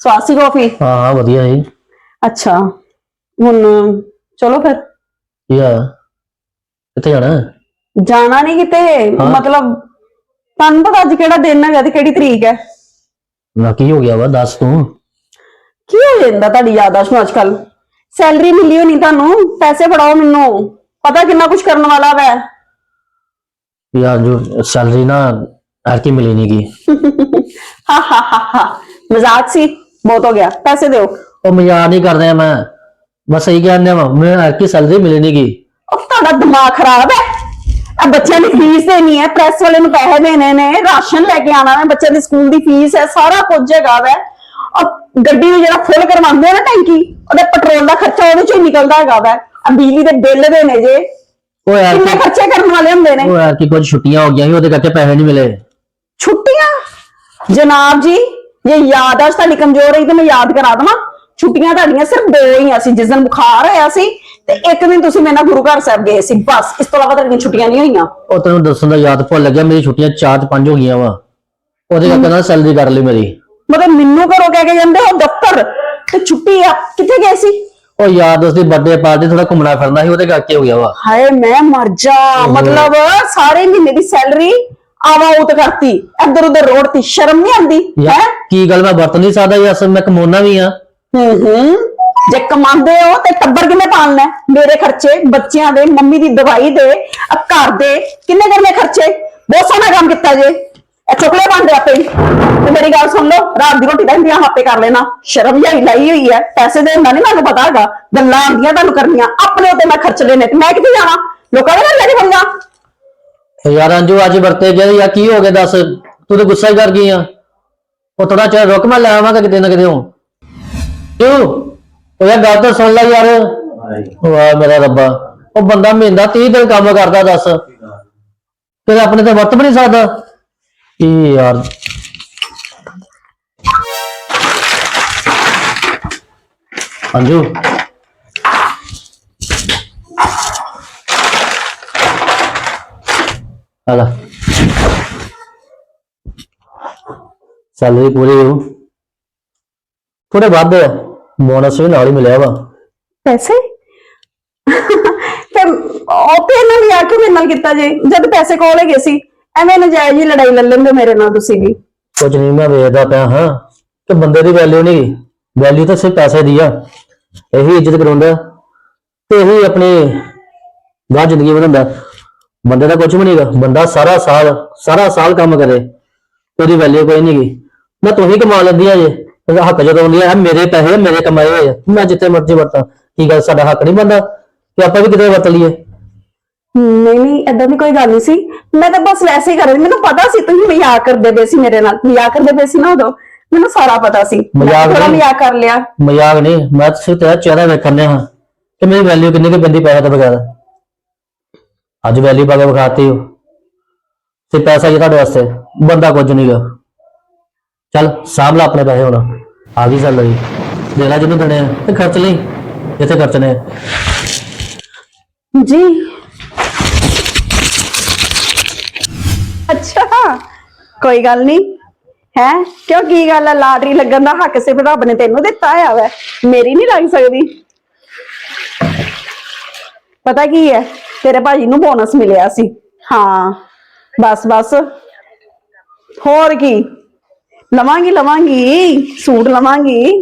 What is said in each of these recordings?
ਸਵਾਸੀ ਕਾਫੀ ਹਾਂ ਹਾਂ ਵਧੀਆ ਜੀ। ਅੱਛਾ। ਹੁਣ ਚਲੋ ਫਿਰ। ਕੀ ਆ? ਕਿੱਥੇ ਜਾਣਾ? ਜਾਣਾ ਨਹੀਂ ਕਿਤੇ। ਹਾਂ। ਮਤਲਬ ਤੁਹਾਨੂੰ ਪਤਾ ਅੱਜ ਕਿਹੜਾ ਦਿਨ ਹੈਗਾ ਤੇ ਕਿਹੜੀ ਤਰੀਕ ਹੈ? ਨਾ ਕੀ ਹੋ ਗਿਆ ਵਾ? ਦੱਸ ਤੂੰ। ਕੀ ਹੋ ਜਾਂਦਾ ਤੁਹਾਡੀ ਯਾਦਾਸ਼ਤ ਨੂੰ ਅੱਜਕੱਲ ਸੈਲਰੀ ਮਿਲੀ ਹੋਣੀ ਤੁਹਾਨੂੰ? ਪੈਸੇ ਫੜਾਓ ਮੈਨੂੰ। ਪਤਾ ਕਿੰਨਾ ਕੁਝ ਕਰਨ ਵਾਲਾ ਵੈ। ਯਾਰ ਜੋ ਸੈਲਰੀ ਨਾ ਐਰ ਕੀ ਮਿਲੀ ਨਹੀਂ ਗਈ ਹਾ ਹਾ ਹਾ ਹਾ। ਮਜ਼ਾਕ ਸੀ। ਬਹੁਤ ਹੋ ਗਿਆ ਪੈਸੇ ਦਿਓ। ਉਹ ਮਜ਼ਾਕ ਨਹੀਂ ਕਰਦੇ ਮੈਂ ਬਸ ਸਹੀ ਕਹਿੰਦੇ ਮੈਂ ਐਰ ਕੀ ਸੈਲਰੀ ਮਿਲੀ ਨਹੀਂ ਗਈ ਉਹ ਤੁਹਾਡਾ ਦਿਮਾਗ ਖਰਾਬ ਹੈ। ਆ ਬੱਚਿਆਂ ਦੀ ਫੀਸ ਦੇਣੀ ਹੈ ਪ੍ਰੈਸ ਵਾਲੇ ਨੂੰ ਪੈਸੇ ਦੇਣੇ ਨੇ ਰਾਸ਼ਨ ਲੈ ਕੇ ਆਣਾ ਹੈ ਬੱਚਿਆਂ ਦੀ ਸਕੂਲ ਦੀ ਫੀਸ ਹੈ ਸਾਰਾ ਕੁਝ ਹੈਗਾ ਵੈ। ਔਰ ਗੱਡੀ ਨੂੰ ਜਿਹੜਾ ਫੁੱਲ ਕਰਵਾਉਂਦੇ ਆ ਨਾ ਟੈਂਕੀ ਉਹਦੇ ਪੈਟਰੋਲ ਦਾ ਖਰਚਾ ਉਹਦੇ ਚੋਂ ਹੀ ਨਿਕਲਦਾ ਹੈਗਾ ਵੈ। ਆ ਬਿਜਲੀ ਦੇ ਬਿੱਲ ਦੇਣੇ ਜੇ। ਉਹ ਯਾਰ ਕਿੰਨੇ ਖਰਚੇ ਕਰਨ ਵਾਲੇ ਹੁੰਦੇ ਨੇ? ਉਹ ਯਾਰ ਕੀ ਕੁਝ ਛੁੱਟੀਆਂ ਹੋ ਗਈਆਂ ਸੀ ਉਹਦੇ ਕਰਕੇ ਪੈਸੇ ਨਹੀਂ ਮਿਲੇ। ਛੁੱਟੀਆਂ? ਜਨਾਬ ਜੀ ਜੇ ਯਾਦਾਸ਼ਤ ਤੁਹਾਡੀ ਕਮਜ਼ੋਰ ਰਹੀ ਤਾਂ ਮੈਂ ਯਾਦ ਕਰਾ ਦਵਾਂ। ਛੁੱਟੀਆਂ ਤੁਹਾਡੀਆਂ ਸਿਰਫ ਦੋ ਹੀ ਸੀ ਜਿਸ ਦਿਨ ਬੁਖਾਰ ਹੋਇਆ ਸੀ ਤੇ ਇੱਕ ਦਿਨ ਤੁਸੀਂ ਮੇਰੇ ਨਾਲ ਗੁਰੂ ਘਰ ਸਾਹਿਬ ਗਏ ਸੀ। ਬਸ ਇਸ ਤੋਂ ਇਲਾਵਾ ਤੁਹਾਡੀਆਂ ਛੁੱਟੀਆਂ ਨਹੀਂ ਹੋਈਆਂ। ਉਹ ਤੈਨੂੰ ਦੱਸਣ ਦਾ ਯਾਦ ਭੁੱਲ ਲੱਗਿਆ ਮੇਰੀ ਛੁੱਟੀਆਂ 4 ਤੇ 5 ਹੋ ਗਈਆਂ ਵਾ। ਉਹਦੇ ਕਰਕੇ ਨਾ ਸੈਲਰੀ ਕਰ ਲਈ ਮੇਰੀ। ਮਤਲਬ ਮੈਨੂੰ ਘਰੋਂ ਕਹਿ ਕੇ ਜਾਂਦੇ ਹੋ ਦਫ਼ਤਰ ਤੇ ਛੁੱਟੀ ਆ ਕਿੱਥੇ ਗਏ ਸੀ? ਉਹ ਯਾਰ ਦੋਸਤ ਦੀ ਬਰਥਡੇ ਪਾਰਟੀ ਥੋੜਾ ਘੁੰਮਣਾ ਫਿਰਨਾ ਸੀ ਉਹਦੇ ਕਰਕੇ ਹੋ ਗਿਆ ਵਾ। ਹਾਏ ਮੈਂ ਮਰ ਜਾ। ਮਤਲਬ ਸਾਰੇ ਮਹੀਨੇ ਦੀ ਸੈਲਰੀ ਆਵਾ ਉਤ ਕਰਤੀ ਇੱਧਰ ਉੱਧਰ ਰੋਡ ਤੇ ਸ਼ਰਮ ਨਹੀਂ ਆਉਂਦੀ ਯਾਰ ਹੈ? ਕੀ ਗੱਲ ਮੈਂ ਵਰਤ ਨਹੀਂ ਸਕਦਾ ਯਾਰ ਅਸਲ ਮੈਂ ਕਮਾਉਣਾ ਵੀ ਆ। ਹੂੰ ਹੂੰ। ਜੇ ਕਮਾਉਂਦੇ ਹੋ ਤੇ ਟੱਬਰ ਕਿੰਨੇ ਪਾਲਣਾ ਹੈ? ਮੇਰੇ ਖਰਚੇ ਬੱਚਿਆਂ ਦੇ ਮੰਮੀ ਦੀ ਦਵਾਈ ਦੇ ਘਰ ਦੇ ਕਿੰਨੇ ਕਰਨੇ ਖਰਚੇ? ਬਹੁਤ ਸੋਹਣਾ ਕੰਮ ਕੀਤਾ ਜੇ। ਇਹ ਚੁਕਲੇ ਬਣਦੇ ਆਪੇ ਹੀ। ਤੇ ਮੇਰੀ ਗੱਲ ਸੁਣ ਲਓ ਰਾਤ ਦੀ ਰੋਟੀ ਦਾ ਇੰਤਜ਼ਾਮ ਆਪੇ ਕਰ ਲੈਣਾ। ਸ਼ਰਮ ਜਾਈ ਲਾਈ ਹੋਈ ਹੈ। ਪੈਸੇ ਦੇਣ ਦਾ ਨਹੀਂ ਮੈਨੂੰ ਪਤਾ ਹੈਗਾ। ਗੱਲਾਂ ਆਉਂਦੀਆਂ ਤੁਹਾਨੂੰ ਕਰਨੀਆਂ। ਆਪਣੇ ਉੱਤੇ ਮੈਂ ਖਰਚ ਲੈਣੇ ਤੇ ਮੈਂ ਕਿੱਥੇ ਜਾਣਾ? ਲੋਕਾਂ ਦੇ ਘਰ ਲੈ ਕੇ ਬੰਗਾ ਉਹ ਯਾਰ ਅੰਜੂ ਅੱਜ ਵਰਤੇ ਗਿਆ ਯਾਰ ਕੀ ਹੋ ਗਿਆ ਦੱਸ? ਤੂੰ ਤਾਂ ਗੁੱਸਾ ਹੀ ਕਰ ਗਈ ਆ। ਉਹ ਥੋੜਾ ਚਿਰ ਰੁਕ ਮੈਂ ਲੈ ਆਵਾਂਗਾ ਕਿਤੇ ਨਾ ਕਿਤੇ ਹੋ ਕਿਉਂ ਉਹ ਯਾਰ ਗੱਲ ਤਾਂ ਸੁਣ ਲੈ ਯਾਰ। ਵਾਹ ਮੇਰਾ ਰੱਬਾ। ਉਹ ਬੰਦਾ ਮਹੀਨਾ 30 ਦਿਨ ਕੰਮ ਕਰਦਾ ਦੱਸ। ਤੇ ਆਪਣੇ ਤੇ ਵਰਤ ਵੀ ਨਹੀਂ ਸਕਦਾ। ਕੀ ਯਾਰ। ਅੰਜੂ ਆਲਾ ਸੈਲਰੀ ਪੂਰੀ ਹੋ ਥੋੜੇ ਵੱਧ ਬੋਨਸ ਵੀ ਨਾਲ ਹੀ ਮਿਲਿਆ ਵਾ। ਪੈਸੇ? ਤੇ ਉਹ ਤੇ ਇਹਨਾਂ ਨੇ ਆ ਕੇ ਮੇਰੇ ਨਾਲ ਕੀਤਾ ਜੇ। ਜਦ ਪੈਸੇ ਕੋਲ ਗਏ ਸੀ ਐਵੇਂ ਨਜਾਇਜ਼ ਹੀ ਲੜਾਈ ਲੈ ਲੈਂਦੇ ਮੇਰੇ ਨਾਲ ਤੁਸੀਂ ਵੀ। ਕੁਝ ਨਹੀਂ ਮੈਂ ਵੇਖਦਾ ਪਿਆ ਹਾਂ। ਕਿ ਬੰਦੇ ਦੀ ਵੈਲਿਊ ਨਹੀਂ। ਵੈਲਿਊ ਤਾਂ ਸਿਰਫ ਪੈਸੇ ਦੀ ਆ। ਇਹੀ ਇੱਜ਼ਤ ਕਰਾਉਂਦਾ। ਤੇ ਇਹੀ ਆਪਣੀ ਗਾਹ ਜ਼ਿੰਦਗੀ ਬਣਾਉਂਦਾ। ਬੰਦੇ ਦਾ ਕੁਝ ਵੀ ਨਹੀਂਗਾ ਬੰਦਾ ਸਾਰਾ ਸਾਲ ਸਾਰਾ ਸਾਲ ਕੰਮ ਕਰੇ। ਉਹਦੀ ਵੈਲਿਊ ਕੋਈ ਨਹੀਂਗੀ ਮੈਂ ਤੂੰ ਹੀ ਕਮਾ ਲੈਂਦੀ ਆ ਜੇ। ਇਹਦਾ ਹੱਕ ਜਦੋਂ ਆਉਂਦੀ ਆ ਮੇਰੇ ਪੈਸੇ ਮੇਰੇ ਕਮਾਏ ਹੋਏ ਆ। ਮੈਂ ਜਿੱਥੇ ਮਰਜ਼ੀ ਵਰਤਾਂ। ਕੀ ਗੱਲ ਸਾਡਾ ਹੱਕ ਨਹੀਂ ਬੰਦਾ ਕਿ ਆਪਾਂ ਵੀ ਕਿਤੇ ਵਰਤ ਲਈਏ? ਨਹੀਂ ਨਹੀਂ ਏਦਾਂ ਦੀ ਕੋਈ ਗੱਲ ਨਹੀਂ ਸੀ। ਮੈਂ ਤਾਂ ਬਸ ਵੈਸੇ ਹੀ ਕਰ ਰਹੀ। ਮੈਨੂੰ ਪਤਾ ਸੀ ਤੁਸੀਂ ਮਜ਼ਾਕ ਕਰਦੇ ਪਏ ਸੀ ਮੇਰੇ ਨਾਲ। ਮਜ਼ਾਕ ਕਰਦੇ ਪਏ ਸੀ ਨਾ ਉਦੋਂ? ਮੈਨੂੰ ਸਾਰਾ ਪਤਾ ਸੀ। ਮਜ਼ਾਕ ਥੋੜਾ ਨਹੀਂ। ਮਜ਼ਾਕ ਕਰ ਲਿਆ? ਮਜ਼ਾਕ ਨਹੀਂ। ਮੈਂ ਸਿਰਫ ਤੇਰਾ ਚਿਹਰਾ ਵੇਖਣੇ ਹਾਂ। ਕਿ ਮੇਰੀ ਵੈਲਿਊ ਕਿੰਨੀ ਕੁ ਪੈਂਦੀ ਪੈਸੇ ਤੋਂ ਬਗੈਰ? ਅੱਜ ਵੈਲਿਊ ਪਾ ਕੇ ਵਿਖਾਤੀ ਹੋ ਤੇ ਪੈਸਾ ਜੀ ਤੁਹਾਡੇ ਵਾਸਤੇ? ਬੰਦਾ ਕੁਝ ਨਹੀਂਗਾ ਚੱਲ, ਸਾਂਭ ਲਾ ਆਪਣੇ ਪੈਸੇ ਹੁਣ। ਆ ਗਈ ਸੈਲਰੀ ਦੇ ਲੈ ਜਿਹਨੂੰ ਦੇਣੇ ਆ। ਤੇ ਖਰਚ ਲਈ। ਜਿੱਥੇ ਖਰਚਣੇ ਆ। ਜੀ। ਅੱਛਾ। ਕੋਈ ਗੱਲ ਨਹੀਂ ਹੈ? ਕਿਉਂ ਕੀ ਗੱਲ ਹੈ ਲਾਟਰੀ ਲੱਗਣ ਦਾ ਹੱਕ ਸਿਰਫ ਰੱਬ ਨੇ ਤੈਨੂੰ ਦਿੱਤਾ ਹੋਇਆ ਵੈ। ਮੇਰੀ ਨਹੀਂ ਲੱਗ ਸਕਦੀ। ਪਤਾ ਕੀ ਹੈ ਤੇਰੇ ਭਾਜੀ ਨੂੰ ਬੋਨਸ ਮਿਲਿਆ ਸੀ। ਹਾਂ, ਬਸ ਬਸ। ਹੋਰ ਕੀ? ਲਵਾਂਗੀ ਲਵਾਂਗੀ। ਸੂਟ ਲਵਾਂਗੀ।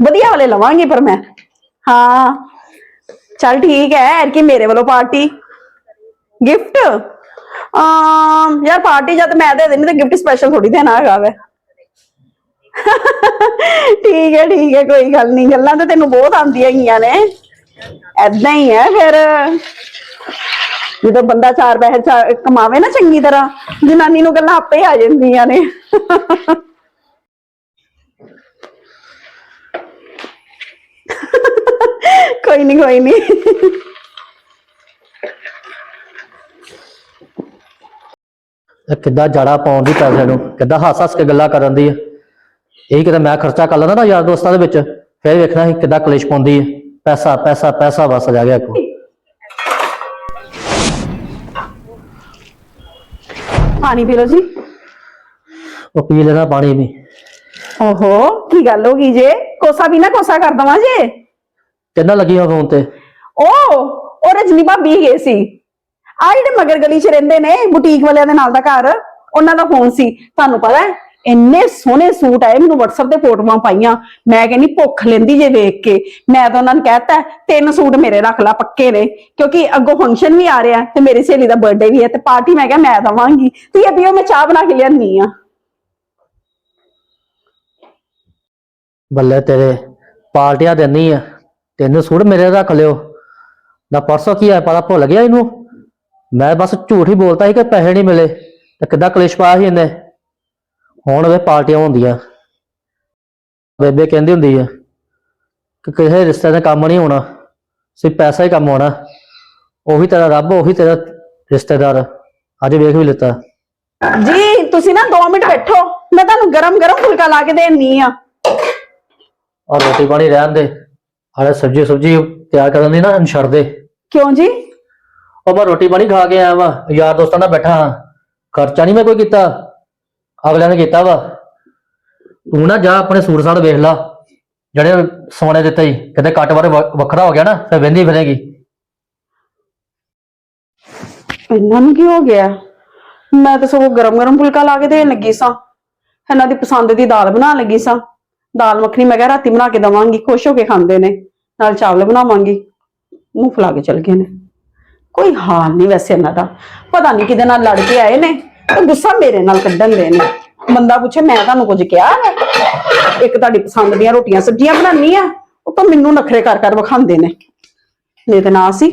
ਵਧੀਆ ਵਾਲੇ ਲਵਾਂਗੀ ਪਰ ਮੈਂ। ਹਾਂ। ਚਲ ਠੀਕ ਹੈ ਐਰ ਮੇਰੇ ਵੱਲੋਂ ਪਾਰਟੀ। ਗਿਫਟ? ਆਮ ਯਾਰ ਪਾਰਟੀ ਜਦ ਮੈਂ ਦੇ ਦੇਣੀ ਤੇ ਗਿਫਟ ਸਪੈਸ਼ਲ ਥੋੜੀ ਦੇਣਾ ਹੈਗਾ ਵੈ। ਠੀਕ ਹੈ ਠੀਕ ਹੈ ਕੋਈ ਗੱਲ ਨਹੀਂ ਗੱਲਾਂ ਤਾਂ ਤੈਨੂੰ ਬਹੁਤ ਆਉਂਦੀਆਂ ਗਈਆਂ ਨੇ। ਐਦਾਂ ਹੀ ਹੈ ਫਿਰ। ਜਦੋਂ ਬੰਦਾ ਚਾਰ ਪੈਸੇ ਕਮਾਵੇ ਨਾ ਚੰਗੀ ਤਰ੍ਹਾਂ, ਜਨਾਨੀ ਨੂੰ ਗੱਲਾਂ ਆਪੇ ਆ ਜਾਂਦੀਆਂ ਨੇ। ਕੋਈ ਨਹੀਂ ਕੋਈ ਨਹੀਂ ਇਹ ਕਿੱਦਾਂ ਜੜਾ ਪਾਉਣ ਦੀ ਪੈਸੇ ਨੂੰ, ਕਿੱਦਾਂ ਹੱਸ ਹੱਸ ਕੇ ਗੱਲਾਂ ਕਰਨ ਦੀ ਆ। ਇਹ ਕਿਤੇ ਮੈਂ ਖਰਚਾ ਕਰ ਲੈਂਦਾ ਨਾ ਯਾਰ ਦੋਸਤਾਂ ਦੇ ਵਿੱਚ, ਫਿਰ ਵੇਖਣਾ ਸੀ ਕਿੱਦਾਂ ਕਲੇਸ਼ ਪਾਉਂਦੀ ਹੈ ਪੈਸਾ ਪੈਸਾ ਪੈਸਾ ਵਸ ਜਾ ਗਿਆ ਕੋ ਪਾਣੀ ਪੀ ਲਓ ਜੀ। ਉਹ ਪੀ ਲੈਣਾ ਪਾਣੀ ਵੀ। ਓਹੋ ਕੀ ਗੱਲ ਹੋ ਗਈ ਜੇ? ਕੋਸਾ ਵੀ ਨਾ ਕੋਸਾ ਕਰ ਦਵਾਂ ਜੇ? ਕਿੰਨਾ ਲੱਗੀ ਆ ਫੋਨ ਤੇ? ਉਹ ਉਹ ਰਜਨੀ ਭਾਬੀ ਗਏ ਸੀ। ਆ ਜਿਹੜੇ ਮਗਰ ਗਲੀ 'ਚ ਰਹਿੰਦੇ ਨੇ ਬੁਟੀਕ ਵਾਲਿਆਂ ਦੇ ਨਾਲ ਦਾ ਘਰ ਉਹਨਾਂ ਦਾ ਫੋਨ ਸੀ। ਤੁਹਾਨੂੰ ਪਤਾ ਹੈ ਇੰਨੇ ਸੋਹਣੇ ਸੂਟ ਆਏ, ਮੈਨੂੰ WhatsApp ਤੇ ਫੋਟੋਆਂ ਪਾਈਆਂ। ਮੈਂ ਕਹਿੰਦੀ, ਭੁੱਖ ਲੈਂਦੀ ਜੇ ਵੇਖ ਕੇ। ਮੈਂ ਤਾਂ ਉਹਨਾਂ ਨੂੰ ਕਹਿਤਾ, ਤਿੰਨ ਸੂਟ ਮੇਰੇ ਰੱਖ ਲਾ, ਪੱਕੇ ਨੇ। ਕਿਉਂਕਿ ਅੱਗੋਂ ਫੰਕਸ਼ਨ ਵੀ ਆ ਰਿਹਾ ਤੇ ਮੇਰੀ ਸਹੇਲੀ ਦਾ ਬਰਥਡੇ ਵੀ ਹੈ ਤੇ ਪਾਰਟੀ ਮੈਂ ਕਿਹਾ ਮੈਂ ਦਵਾਂਗੀ। ਤੇ ਇਹ ਵੀ ਮੈਂ ਚਾਹ ਬਣਾ ਕੇ ਲਿਆਂਦੀ ਆ ਬੱਲੇ ਤੇਰੇ, ਪਾਰਟੀਆਂ ਦੇਣੀ ਆ। ਤਿੰਨ ਸੂਟ ਮੇਰੇ ਰੱਖ ਲਿਓ। ਨਾ ਪਰਸੋਂ ਕੀ ਆ ਪਤਾ ਭੁੱਲ ਗਿਆ ਇਹਨੂੰ? ਮੈਂ ਬਸ ਝੂਠ ਹੀ ਬੋਲਤਾ ਸੀ ਕਿ ਪੈਸੇ ਨਹੀਂ ਮਿਲੇ। ਤੇ ਕਿੱਦਾਂ ਕਲੇਸ਼ ਪਾਇਆ ਸੀ ਇਹਨੇ? ਹੁਣ ਵੇ ਪਾਰਟੀਆਂ ਹੁੰਦੀਆਂ। ਬੇਬੇ ਕਹਿੰਦੀ ਹੁੰਦੀ ਆ ਕਿ ਕਿਸੇ ਰਿਸ਼ਤੇ ਦਾ ਕੰਮ ਨਹੀਂ ਹੋਣਾ ਸਿਰਫ ਪੈਸਾ ਹੀ ਕੰਮ ਹੋਣਾ। ਉਹੀ ਤੇਰਾ ਰੱਬ ਉਹੀ ਤੇਰਾ ਰਿਸ਼ਤੇਦਾਰ। ਅੱਜ ਵੇਖ ਵੀ ਲਿੱਤਾ। ਜੀ ਤੁਸੀਂ ਨਾ 2 ਮਿੰਟ ਬੈਠੋ। ਮੈਂ ਤੁਹਾਨੂੰ ਗਰਮ ਗਰਮ ਫੁਲਕਾ ਲਾ ਕੇ ਦੇਣੀ ਆ। ਔਰ ਰੋਟੀ ਪਾਣੀ ਰਹਿਣ ਦੇ। ਹਾਲੇ ਸਬਜੀ ਸੁਬਜੀ ਤਿਆਰ ਕਰਨ ਦੀ ਨਾ ਛੱਡ ਦੇ। ਕਿਉਂ ਜੀ? ਉਹ ਮੈਂ ਰੋਟੀ ਪਾਣੀ ਖਾ ਕੇ ਆਇਆ ਵਾ। ਯਾਰ ਦੋਸਤਾਂ ਨਾਲ ਬੈਠਾ ਹਾਂ। ਖਰਚਾ ਨਹੀਂ ਮੈਂ ਕੋਈ ਕੀਤਾ। ਅਗਲਿਆਂ ਨੇ ਕੀਤਾ ਵਾ। ਤੂੰ ਨਾ ਜਾ ਆਪਣੇ ਸੂਟ ਸਾੜ ਵੇਖ ਲਾ। ਜਿਹੜੇ ਸੋਨੇ ਦਿੱਤੇ ਹੀ ਕਿਤੇ ਕੱਟ ਬਾਰੇ ਵੱਖਰਾ ਹੋ ਗਿਆ ਨਾ, ਫਿਰ ਵਹਿੰਦੀ ਫਿਰੇਗੀ। ਇਹਨਾਂ ਨੂੰ ਕੀ ਹੋ ਗਿਆ? ਮੈਂ ਤਾਂ ਸਗੋਂ ਗਰਮ ਗਰਮ ਫੁਲਕਾ ਲਾ ਕੇ ਦੇਣ ਲੱਗੀ ਸਾਂ। ਇਹਨਾਂ ਦੀ ਪਸੰਦ ਦੀ ਦਾਲ ਬਣਾਉਣ ਲੱਗੀ ਸਾਂ। ਦਾਲ ਮੱਖਣੀ ਮੈਂ ਕਿਹਾ ਰਾਤੀ ਬਣਾ ਕੇ ਦਵਾਂਗੀ, ਖੁਸ਼ ਹੋ ਕੇ ਖਾਂਦੇ ਨੇ। ਨਾਲ ਚਾਵਲ ਬਣਾਵਾਂਗੀ। ਮੂੰਹ ਫਲਾ ਕੇ ਚਲ ਗਏ ਨੇ। ਕੋਈ ਹਾਲ ਨਹੀਂ ਵੈਸੇ ਇਹਨਾਂ ਦਾ। ਪਤਾ ਨਹੀਂ ਕਿਹਦੇ ਨਾਲ ਲੜ ਕੇ ਆਏ ਨੇ। ਤੇ ਗੁੱਸਾ ਮੇਰੇ ਨਾਲ ਕੱਢਣ ਦੇ ਨੇ। ਬੰਦਾ ਪੁੱਛੇ ਮੈਂ ਤੁਹਾਨੂੰ ਕੁਝ ਕਿਹਾ ਇੱਕ ਤੁਹਾਡੀ ਪਸੰਦ ਦੀਆਂ ਰੋਟੀਆਂ ਸਬਜ਼ੀਆਂ ਬਣਾਉਣੀ ਆ? ਉਹ ਤਾਂ ਮੈਨੂੰ ਨਖਰੇ ਕਰ ਕਰ ਵਿਖਾਉਂਦੇ ਨੇ। ਨਹੀਂ ਤੇ ਨਾ ਸੀ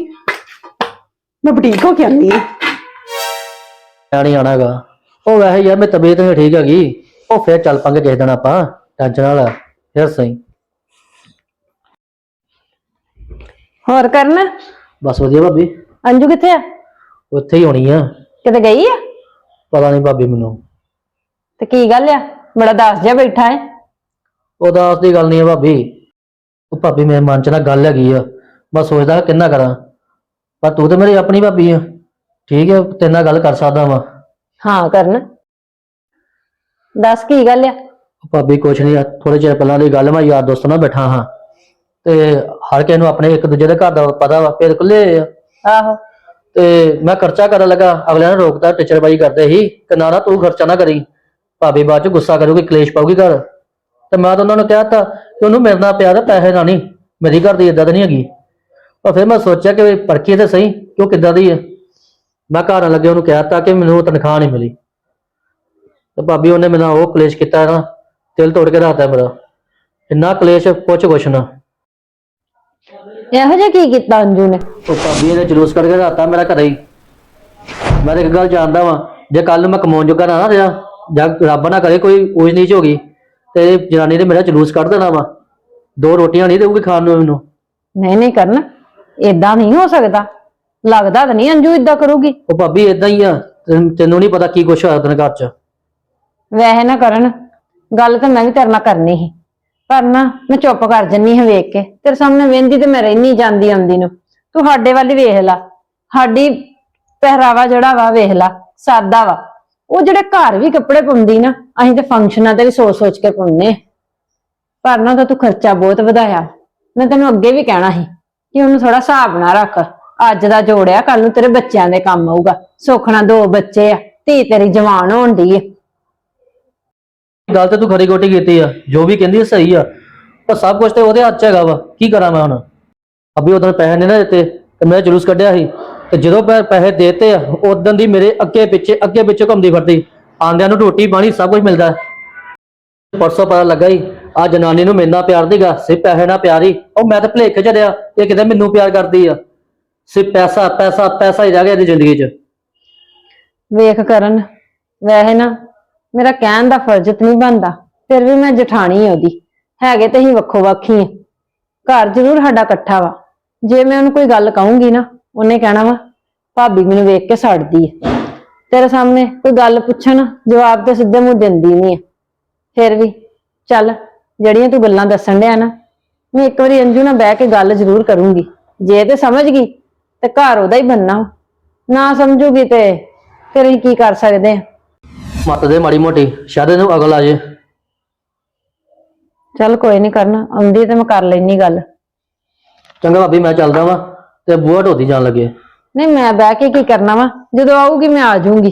ਮੈਂ ਬੁਟੀਕ ਹੋ ਕੇ ਆਨੀ ਆ। ਮੈਂ ਨਹੀਂ ਆਣਾਗਾ ਉਹ ਵੈਸੇ ਯਾਰ ਮੇਰੀ ਤਬੀਅਤ ਨਹੀਂ ਠੀਕ ਹੈਗੀ। ਉਹ ਫਿਰ ਚੱਲ ਪਾਂਗੇ ਕਿਸੇ ਦਿਨ ਆਪਾਂ ਟੈਨਸ਼ਨ ਨਾਲ। ਫਿਰ ਸਹੀ। ਹੋਰ ਕਰਨ? ਬਸ ਵਧੀਆ ਭਾਬੀ। ਅੰਜੂ ਕਿੱਥੇ ਆ? ਉੱਥੇ ਹੀ ਹੋਣੀ ਆ। ਕਿਤੇ ਗਈ ਆ? ਪਤਾ ਨਹੀਂ ਭਾਬੀ ਮੈਨੂੰ। ਤੇ ਕੀ ਗੱਲ ਆ? ਬੜਾ ਦੱਸ ਜਿਹਾ ਬੈਠਾ ਹੈ। ਉਦਾਸ ਦੀ ਗੱਲ ਨਹੀਂ ਹੈ ਭਾਬੀ। ਉਹ ਭਾਬੀ ਮੇਰੇ ਮਨ 'ਚ ਨਾ ਗੱਲ ਹੈਗੀ ਆ। ਮੈਂ ਸੋਚਦਾ ਕਿੰਨਾ ਕਰਾਂ। ਪਰ ਤੂੰ ਤੇ ਮੇਰੀ ਆਪਣੀ ਭਾਬੀ ਆ। ਠੀਕ ਹੈ ਤੇਰੇ ਨਾਲ ਗੱਲ ਕਰ ਸਕਦਾ ਵਾਂ। ਹਾਂ ਕਰਨ। ਦੱਸ ਕੀ ਗੱਲ ਆ? ਭਾਬੀ ਕੁਛ ਨਹੀਂ ਥੋੜੇ ਚਿਰ ਪਹਿਲਾਂ ਦੀ ਗੱਲ ਮੈਂ ਯਾਰ ਦੋਸਤਾਂ ਨਾਲ ਬੈਠਾ ਹਾਂ। ਤੇ ਹਰ ਕਿਸੇ ਨੂੰ ਆਪਣੇ ਇੱਕ ਦੂਜੇ ਦੇ ਘਰ ਦਾ ਪਤਾ ਵਾ ਫਿਰ ਖੁੱਲੇ ਆ। ਆਹੋ। ਤੇ ਮੈਂ ਖਰਚਾ ਕਰਨ ਲੱਗਾ, ਅਗਲਿਆਂ ਨੇ ਰੋਕਤਾ ਟੀਚਰਬਾਈ ਕਰਦੇ ਸੀ, ਕਿ ਨਾ ਨਾ ਤੂੰ ਖਰਚਾ ਨਾ ਕਰੀ। ਭਾਬੀ ਬਾਅਦ ਚ ਗੁੱਸਾ ਕਰੂਗੀ, ਕਲੇਸ਼ ਪਾਊਗੀ ਘਰ। ਤੇ ਮੈਂ ਤਾਂ ਉਹਨਾਂ ਨੂੰ ਕਿਹਾ ਤਾ ਕਿ ਉਹਨੂੰ ਮੇਰੇ ਨਾਲ ਪਿਆਰ ਹੈ ਪੈਸੇ ਨਾਲ ਨਹੀਂ, ਮੇਰੀ ਘਰ ਦੀ ਇਦਾਂ ਤਾਂ ਨਹੀਂ ਹੈਗੀ। ਪਰ ਫਿਰ ਮੈਂ ਸੋਚਿਆ ਕਿ ਵੀ ਪਰਖੀਏ ਤੇ ਸਹੀ, ਕਿ ਉਹ ਕਿੱਦਾਂ ਦੀ ਹੈ। ਮੈਂ ਘਰ ਆਣ ਲੱਗੇ ਉਹਨੂੰ ਕਿਹਾ ਤਾ ਕਿ ਮੈਨੂੰ ਤਨਖਾਹ ਨਹੀਂ ਮਿਲੀ। ਤੇ ਭਾਬੀ ਉਹਨੇ ਮੈਨੂੰ ਉਹ ਕਲੇਸ਼ ਕੀਤਾ ਨਾ, ਦਿਲ ਤੋੜ ਕੇ ਰਾਤਾ ਮੇਰਾ। ਇੰਨਾ ਕਲੇਸ਼ ਪੁੱਛ ਕੁਛ ਨਾ। ਇਹੋ ਜਿਹਾ ਕੀ ਕੀਤਾ ਅੰਜੂ ਨੇ? ਉਹ ਭਾਬੀ ਇਹਨੇ ਜਲੂਸ ਕਰਕੇ ਰਾਤਾ ਮੇਰਾ ਘਰੇ ਹੀ। ਮੈਂ ਤਾਂ ਇੱਕ ਗੱਲ ਜਾਣਦਾ ਵਾਂ ਜੇ ਕੱਲ ਨੂੰ ਮੈਂ ਕਮਾਉਣ ਜੋਗਾ ਨਾ ਨਾ ਰਿਹਾ ਜਾਂ ਰੱਬ ਨਾ ਕਰੇ ਕੋਈ ਊਜ ਨੀਚ ਹੋ ਗਈ ਤੇ ਜਨਾਨੀ ਨੇ ਮੇਰਾ ਜਲੂਸ ਕੱਢ ਦੇਣਾ ਵਾ। ਦੋ ਰੋਟੀਆਂ ਨਹੀਂ ਦੇਊਗੀ ਖਾਣ ਨੂੰ ਮੈਨੂੰ। ਨਹੀਂ ਨਹੀਂ ਕਰਨ ਏਦਾਂ ਨਹੀਂ ਹੋ ਸਕਦਾ। ਲੱਗਦਾ ਤਾਂ ਨਹੀਂ ਅੰਜੂ ਇਦਾਂ ਕਰੂਗੀ। ਉਹ ਭਾਬੀ ਇਦਾਂ ਹੀ ਆ ਤੈਨੂੰ ਤੈਨੂੰ ਨਹੀਂ ਪਤਾ ਕੀ ਕੁਛ ਹੋਇਆ ਤਨ ਘਰ ਚ। ਵੈਸੇ ਨਾ ਕਰਨ ਗੱਲ ਤਾਂ ਮੈਂ ਵੀ ਤੇਰੇ ਨਾਲ ਕਰਨੀ ਸੀ। ਪਰ ਨਾ ਮੈਂ ਚੁੱਪ ਕਰ ਜੰਨੀ ਹਾਂ ਵੇਖ ਕੇ। ਤੇਰੇ ਸਾਹਮਣੇ ਵੇਂਦੀ ਤੇ ਮੈਂ ਰਹਿਨੀ ਜਾਂਦੀ ਆਉਂਦੀ ਨੂੰ। ਤੂੰ ਸਾਡੇ ਵੱਲ ਵੇਖ ਲਾ। ਸਾਡੀ ਪਹਿਰਾਵਾ ਜਿਹੜਾ ਵਾ ਵੇਖ ਲਾ, ਸਾਦਾ ਵਾ। ਉਹ ਜਿਹੜੇ ਘਰ ਵੀ ਕੱਪੜੇ ਪਾਉਂਦੀ ਨਾ, ਅਸੀਂ ਤੇ ਫੰਕਸ਼ਨਾਂ ਤੇ ਵੀ ਸੋਚ ਸੋਚ ਕੇ ਪਾਉਂਦੇ ਪਰ ਨਾ ਤਾਂ ਤੂੰ ਖਰਚਾ ਬਹੁਤ ਵਧਾਇਆ। ਮੈਂ ਤੈਨੂੰ ਅੱਗੇ ਵੀ ਕਹਿਣਾ ਸੀ ਕਿ ਉਹਨੂੰ ਥੋੜਾ ਹਿਸਾਬ ਨਾਲ ਰੱਖ। ਅੱਜ ਦਾ ਜੋੜਿਆ ਕੱਲ ਨੂੰ ਤੇਰੇ ਬੱਚਿਆਂ ਦੇ ਕੰਮ ਆਊਗਾ। ਸੁਖਣਾ ਦੋ ਬੱਚੇ ਆ, ਧੀ ਤੇਰੀ ਜਵਾਨ ਹੋਣ ਦੀ ਏ ਗੱਲ ਤੇ ਤੂੰ ਖਰੀ ਗੋਟੀ ਕੀਤੀ ਆ, ਜੋ ਵੀ ਕਹਿੰਦੀ ਆ ਸਹੀ ਆ, ਪਰ ਸਭ ਕੁਝ ਤੇ ਉਹਦੇ ਹੱਥ ਚ ਹੈਗਾ ਵਾ, ਕੀ ਕਰਾਂ ਮੈਂ ਹੁਣ? ਅਭੀ ਉਦੋਂ ਪੈਸੇ ਨਹੀਂ ਨਾ ਦਿੱਤੇ, ਤੇ ਮੈਂ ਜਲੂਸ ਕੱਢਿਆ ਸੀ, ਤੇ ਜਦੋਂ ਪੈ- ਪੈਸੇ ਦੇਤੇ ਆ ਉਦੋਂ ਦੀ ਮੇਰੇ ਅੱਗੇ ਪਿੱਛੇ ਅੱਗੇ ਪਿੱਛੇ ਘੁੰਮਦੀ ਫਿਰਦੀ ਆਂਦਿਆਂ ਨੂੰ ਰੋਟੀ ਪਾਣੀ ਸਭ ਕੁਝ ਮਿਲਦਾ। ਪਰਸੋਂ ਪਤਾ ਲੱਗਾ ਹੀ ਆ ਜਨਾਨੀ ਨੂੰ ਮੇਰੇ ਨਾਲ ਪਿਆਰ ਦੀਗਾ ਸੇ ਪੈਸੇ ਨਾਲ ਪਿਆਰੀ ਉਹ ਮੈਂ ਤਾਂ ਭਲੇਖ ਚੜਿਆ ਇਹ ਕਿਤੇ ਮੈਨੂੰ ਪਿਆਰ ਕਰਦੀ ਆ। ਸੇ ਪੈਸਾ ਪੈਸਾ ਪੈਸਾ ਹੀ ਰਹਿ ਗਿਆ ਇਹਦੀ ਜ਼ਿੰਦਗੀ 'ਚ। ਵੇਖ ਕਰਨ, ਵੈਸੇ ਨਾ ਮੇਰਾ ਕਹਿਣ ਦਾ ਫਰਜ਼ ਤੇ ਨਹੀਂ ਬਣਦਾ, ਫਿਰ ਵੀ ਮੈਂ ਜਠਾਣੀ ਆ ਉਹਦੀ। ਹੈਗੇ ਤੇ ਹੀ ਵੱਖੋ ਵੱਖੀ ਆ। ਘਰ ਜ਼ਰੂਰ ਸਾਡਾ ਇਕੱਠਾ ਵਾ। ਜੇ ਮੈਂ ਉਹਨੂੰ ਕੋਈ ਗੱਲ ਕਹੂੰਗੀ ਨਾ, ਉਹਨੇ ਕਹਿਣਾ ਵਾ, ਭਾਬੀ ਮੈਨੂੰ ਵੇਖ ਕੇ ਸੜਦੀ ਹੈ ਤੇਰੇ ਸਾਹਮਣੇ ਕੋਈ ਗੱਲ ਪੁੱਛਣ, ਜਵਾਬ ਤੇ ਸਿੱਧੇ ਮੂੰਹ ਦਿੰਦੀ ਨਹੀਂ ਆ। ਫਿਰ ਵੀ, ਚੱਲ, ਜਿਹੜੀਆਂ ਤੂੰ ਗੱਲਾਂ ਦੱਸਣ ਡਿਆ ਨਾ, ਮੈਂ ਇੱਕ ਵਾਰੀ ਅੰਜੂ ਨਾਲ ਬਹਿ ਕੇ ਗੱਲ ਜ਼ਰੂਰ ਕਰੂੰਗੀ। ਜੇ ਤੇ ਸਮਝ ਗਈ, ਤੇ ਘਰ ਉਹਦਾ ਹੀ ਬੰਨਾ ਨਾ ਸਮਝੂਗੀ ਤੇ ਫਿਰ ਅਸੀਂ ਕੀ ਕਰ ਸਕਦੇ ਆ? ਮੱਤ ਦੇ ਮਾੜੀ ਮੋਟੀ। ਸ਼ਾਇਦ ਇਹਨੂੰ ਅਗਲ ਆ ਜੇ। ਚੱਲ ਕੋਈ ਨਹੀਂ ਕਰਨਾ ਆਉਂਦੀ ਤੇ ਮੈਂ ਕਰ ਲੈਣੀ ਗੱਲ। ਚੰਗਾ ਭਾਬੀ ਮੈਂ ਚੱਲਦਾ ਵਾਂ ਤੇ ਬੂਹਾ ਢੋਦੀ ਜਾਣ ਲੱਗੇ। ਨਹੀਂ ਮੈਂ ਬਹਿ ਕੇ ਕੀ ਕਰਨਾ ਵਾ? ਜਦੋਂ ਆਊਗੀ ਮੈਂ ਆ ਜਾਊਂਗੀ।